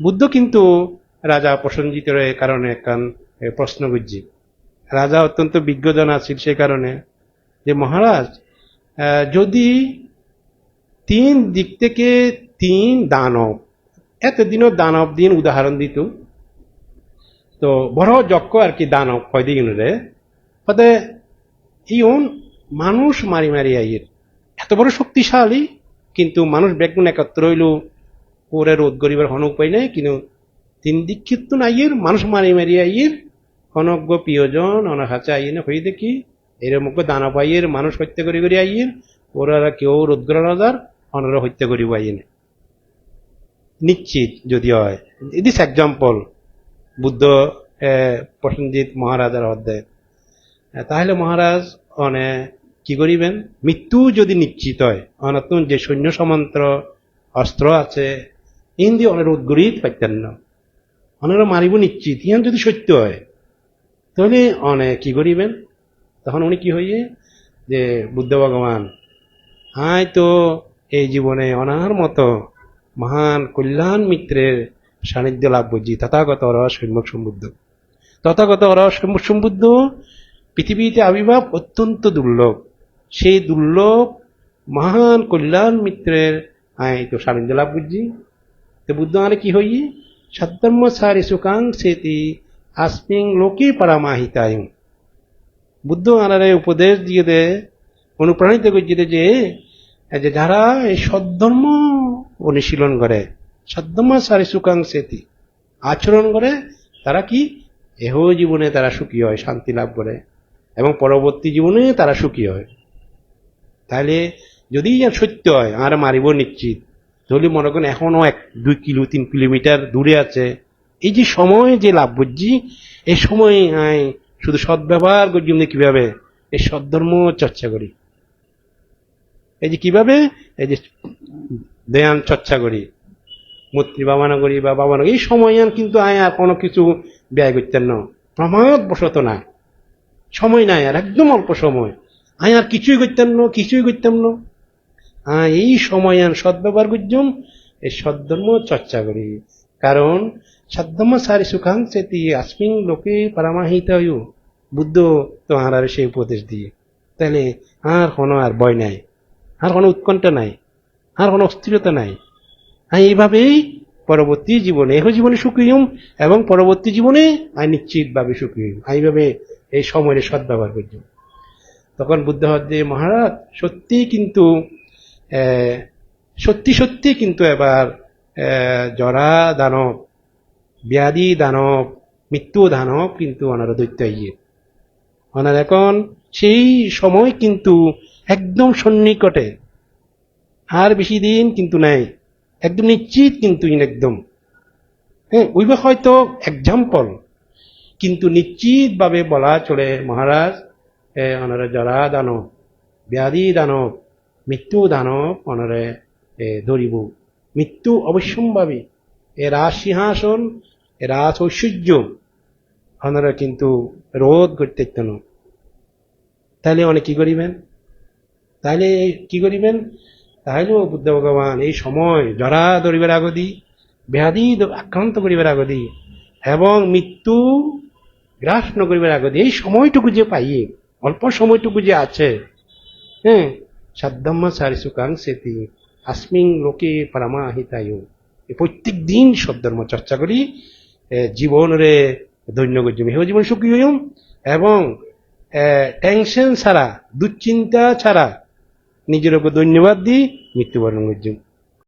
বুদ্ধ কিন্তু রাজা প্রসঞ্জিতের এ কারণে একখান প্রশ্ন বুঝছি রাজা অত্যন্ত বিজ্ঞজন আছিল সে কারণে যে, মহারাজ যদি তিন দিক থেকে তিন দানব, এতদিনও দানব দিন উদাহরণ দিত তো বড় যজ্ঞ আর কি দানব কয়দিন রে? হতে ইউন মানুষ মারি মারি আইয়ের। এত বড় শক্তিশালী, কিন্তু মানুষ বেগুন একত্র হইল ওরে রোধ করিবার হন উপায় নাই কিন্তু তিন দিক কিন্তু আইয়ের মানুষ মারি মারি আইয়ের অনজ্ঞ প্রিয়জন অনাহাচা আইয়ে না হয়ে দেখি এরম দানা আইয়ের মানুষ হত্যা করি করি আইয়ের ওরা কেউ রোধ করার হাজার অনরা হত্যা করিব আইয়ে না। নিশ্চিত যদি হয়। দিস এক্সাম্পল বুদ্ধ আহ, প্রসেনজিৎ মহারাজার অধ্যায়। তাহলে মহারাজ অনে কি করিবেন? মৃত্যু যদি নিশ্চিত হয় অনতুন যে সৈন্য সমান্তর অস্ত্র আছে ইন্দি অনেক উদ্গরিত পাইতেন না। অনেরা মারিব নিশ্চিত। ইহান যদি সত্য হয়, তাহলে অনেক কি করিবেন? তখন উনি কি হইয়ে যে, বুদ্ধ ভগবান আয় তো এই জীবনে অনার মতো মহান কল্যাণ মিত্রের সান্নিধ্য লাভ বুঝি তথাগত রস সম্যক সম্বুদ্ধ। তথাগত রস সম্যক সম্বুদ্ধ পৃথিবীতে আবির্ভাব অত্যন্ত দুর্লভ। সেই দুর্লভ মহান কল্যাণ মিত্রের আয় তো সান্নিধ্য লাভ বুঝি আরে কি হই সদ্ধর্ম সারি সেতি আসমিং লোকে পরামাহিতায় বুদ্ধ আনারে উপদেশ দিয়ে দে অনুপ্রাণিত করছে যে যে যারা এই সদ্ধর্ম অনুশীলন করে সদ্ধর্ম সারি সুকাং সেতি আচরণ করে তারা কি এহ জীবনে তারা সুখী হয় শান্তি লাভ করে এবং পরবর্তী জীবনে তারা সুখী হয় তাহলে যদি সত্য হয় আর মারিব নিশ্চিত তাহলে মনে করেন এখনও এক, দুই কিলো, তিন কিলোমিটার দূরে আছে, এই যে সময় যে লাভ বুঝছি এই সময় আয় শুধু সদ্ব্যবহার করছি আমরা কীভাবে? এই সদ্ধর্ম চর্চা করি। এই যে কীভাবে? এই যে ধ্যান চর্চা করি। মূর্তি বাবানা করি বা বাবানা এই সময় কিন্তু আয় আর কোনো কিছু ব্যয় করতেন না। প্রমাদ বসত না। সময় নাই আর, একদম অল্প সময়। আয় আর কিছুই করতেন না, কিছুই করতাম না। আহ, এই সময় আর সদ্ব্যবহার করছুম এই সদ্ধর্ম চর্চা করি। কারণ সদ্ধর্ম সারি সুখাংসেতি আসমিন লোকে পরামাহিত বুদ্ধ তো আর সেই উপদেশ দিয়ে। তাহলে আর কোনো আর ভয় নাই আর কোনো উৎকণ্ঠা নাই আর কোনো অস্থিরতা নাই। হ্যাঁ এইভাবেই পরবর্তী জীবনে এহ জীবনে সুখী হইম এবং পরবর্তী জীবনে আমি নিশ্চিতভাবে সুখী হইম। এইভাবে এই সময়ের সদ্ব্যবহার করছুম তখন বুদ্ধ যে মহারাজ সত্যি কিন্তু সত্যি সত্যি কিন্তু এবার জরা দানব, ব্যাধি দানব, মৃত্যু দানব কিন্তু ওনারা দৈত্য ইয়ে। ওনার এখন সেই সময় কিন্তু একদম সন্নিকটে। আর বেশি দিন কিন্তু নাই। একদম নিশ্চিত কিন্তু একদম। হ্যাঁ ওইবা হয়তো এক্সাম্পল কিন্তু নিশ্চিতভাবে বলা চলে মহারাজ ওনারা জরা দানব, ব্যাধি দানব মৃত্যু দানব ওনারে এ, ধরিব। মৃত্যু অবশ্যম্ভাবী। এ রাজ সিংহাসন এ রাজ ঐশ্বর্য। ওনারা কিন্তু রোধ করতে না। তাহলে অনেক কি করিবেন? তাহলে কি করিবেন? তাহলেও বুদ্ধ ভগবান এই সময় জরা ধরিবার আগদি ব্যাধি আক্রান্ত করিবার আগদি এবং মৃত্যু গ্রাস করিবার আগদি এই সময়টুকু যে পাইয়ে অল্প সময়টুকু যে আছে হ্যাঁ সুকাং সেতি আসমিং লোকে পরমাহিতায় প্রত্যেক দিন সদ্ধর্ম চর্চা করি জীবনরে ধন্য করছি হেও জীবন সুখী হইম এবং টেনশন ছাড়া দুশ্চিন্তা ছাড়া নিজের ওপর ধন্যবাদ দিই মৃত্যুবরণ করছি